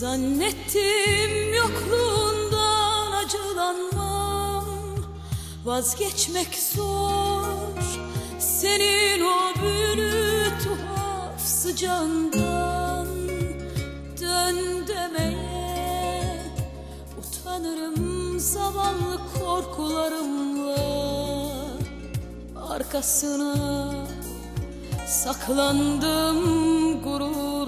Zannettim yokluğundan acılanmam. Vazgeçmek zor. Senin o büyülü tuhaf sıcağından Dön demeye Utanırım zavallı korkularımla. Arkasına Saklandım gururumdan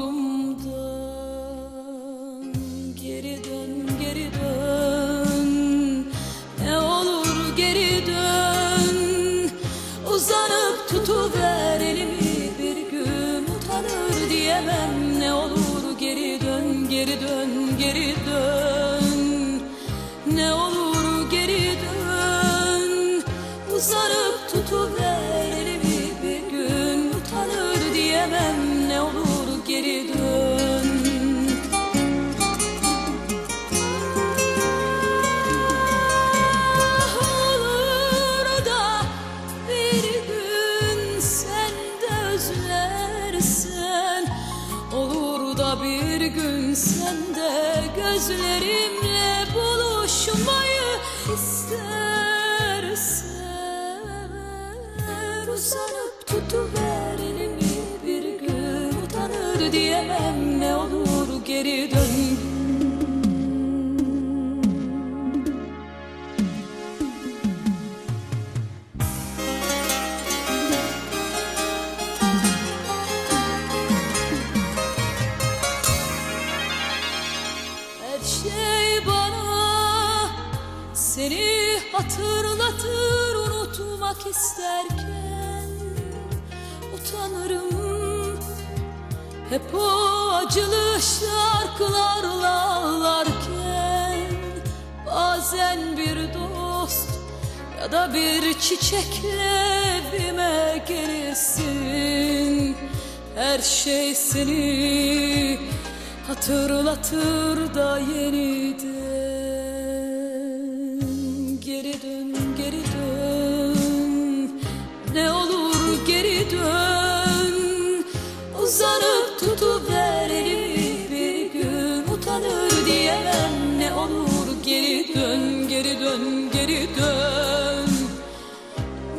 hatırlatır unutmak isterken utanırım. Hep o acılı şarkılarla ağlarken bazen bir dost ya da bir çiçekle evime gelirsin. Her şey seni hatırlatır da yeniden tutuver elimi bir gün utanır diyemem. Ne olur geri dön geri dön geri dön.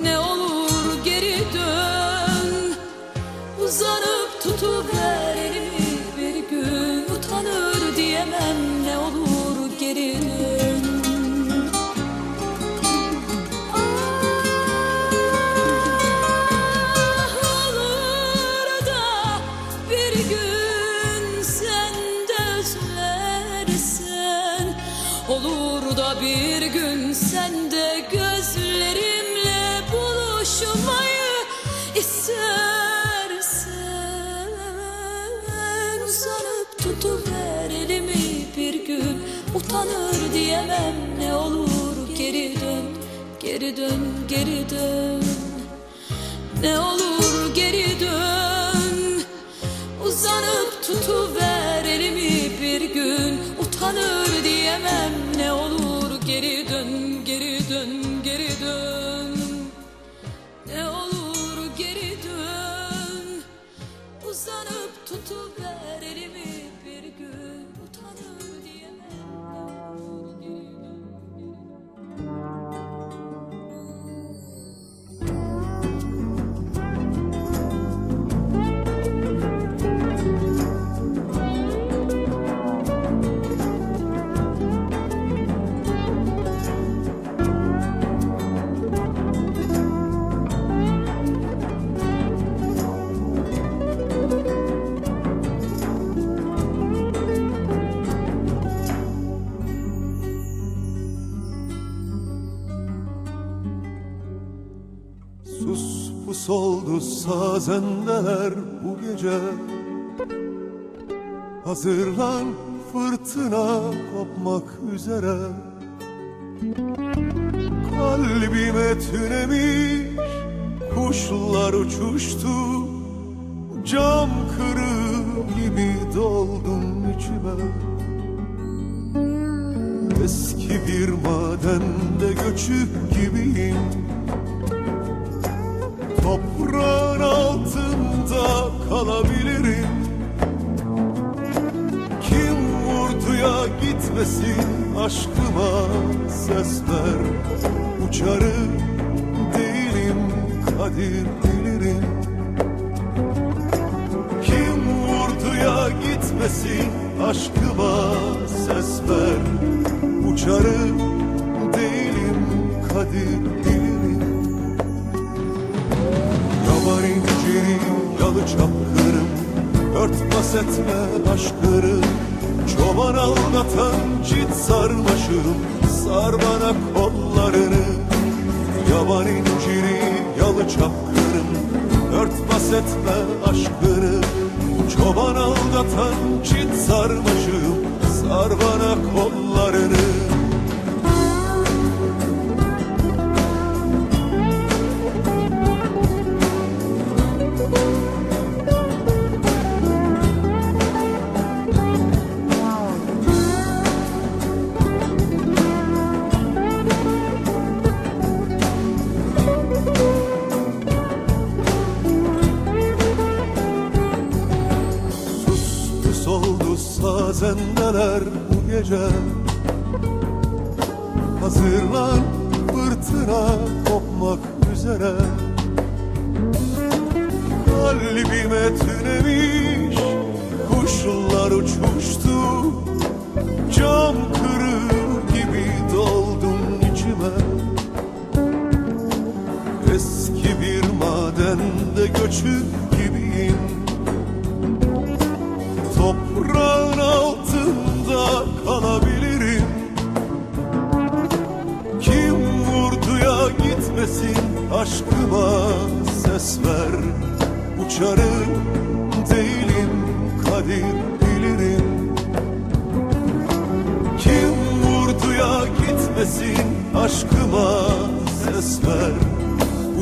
Ne olur geri dön. Uzanıp tutuver elimi bir gün utanır diyemem. Ne olur geri dön Olur da bir gün sen de gözlerimle buluşmayı istersen. Uzanıp tutuver elimi bir gün utanır diyemem ne olur. Geri dön Geri dön geri dön. Ne olur geri dön. Uzanıp tutuver elimi bir gün Utanır diyemem ne olur Geri dön geri dön Sus pus oldu sazendeler bu gece. Hazırlan fırtına kopmak üzere. Kalbime tünemiş kuşlar uçuştu. Cam kırığı gibi doldum içime. Eski bir madende göçük gibiyim Toprağın altında kalabilirim. Kim gitmesin aşkıma ses ver Uçarım değilim kadir bilirim. Kim vurduya gitmesin aşkıma ses ver Uçarım değilim kadir bilirim İnciri yalı çapkırım. Örtbas etme aşkırım Çoban aldatan çit sarmaşım Sar bana kollarını Yaban inciri yalı çapkırım. Örtbas etme aşkını Çoban aldatan çit sarmaşım Sar bana kollarını gece. Hazırlan fırtına kopmak üzere. Kalbime tünemiş kuşlar uçuştu. Cam kırığı gitmesin aşkıma ses ver. Uçarım değilim kadir bilirim. Kim vurduya gitmesin aşkıma ses ver.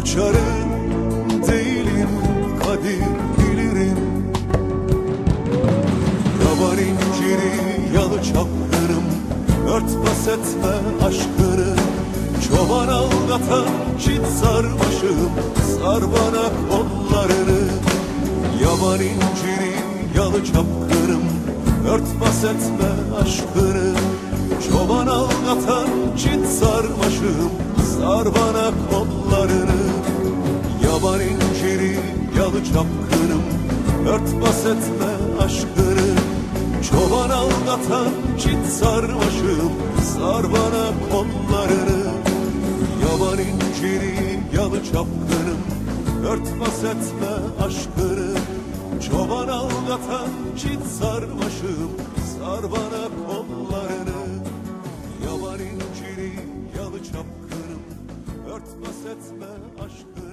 Uçarım değilim kadir bilirim. Yaban inciri yalı çapkırım. Örtbas etme aşkını Çoban aldatan çit sarmaşım Sar bana kollarını. Yaban inciri yalı çapkırım Örtbas etme aşkını. Çoban aldatan çit sarmaşım Sar bana kollarını. Yaban inciri yalı çapkınım Örtbas etme aşkını. Çoban aldatan çit sarmaşım Sar bana kollarını Yaban inciri yalı çapkınım Örtbas etme aşkını Çoban aldatan çit sarmaşım Sar bana kollarını. Yaban inciri yalı çapkınım Örtbas etme aşkını